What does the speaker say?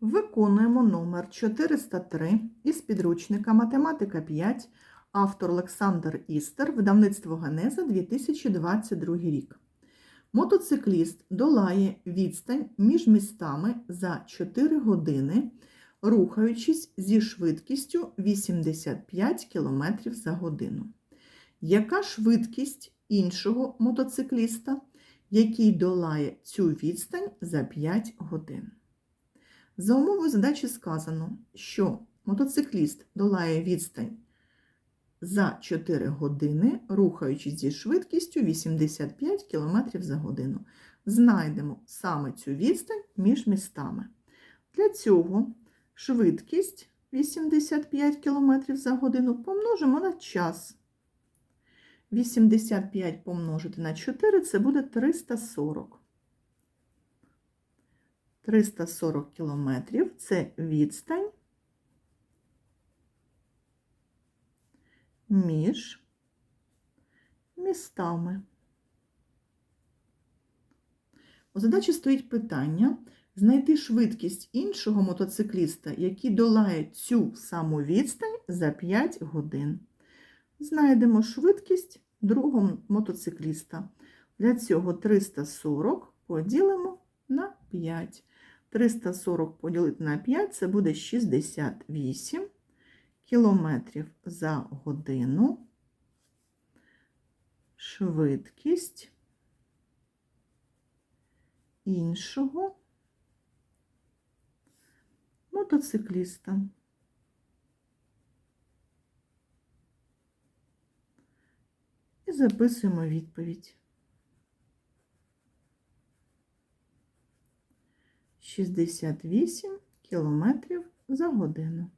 Виконуємо номер 403 із підручника Математика 5, автор Олександр Істер, видавництво Генеза 2022 рік. Мотоцикліст долає відстань між містами за 4 години, рухаючись зі швидкістю 85 км за годину. Яка швидкість іншого мотоцикліста, який долає цю відстань за 5 годин? За умовою задачі сказано, що мотоцикліст долає відстань за 4 години, рухаючись зі швидкістю 85 км за годину. Знайдемо саме цю відстань між містами. Для цього швидкість 85 км за годину помножимо на час. 85 помножити на 4 це буде 340. 340 кілометрів це відстань між містами. У задачі стоїть питання знайти швидкість іншого мотоцикліста, який долає цю саму відстань за 5 годин. Знайдемо швидкість другого мотоцикліста. Для цього 340 поділимо на 5. 340 поділити на 5 це буде 68 кілометрів за годину. Швидкість іншого мотоцикліста. І записуємо відповідь. 68 кілометрів за годину.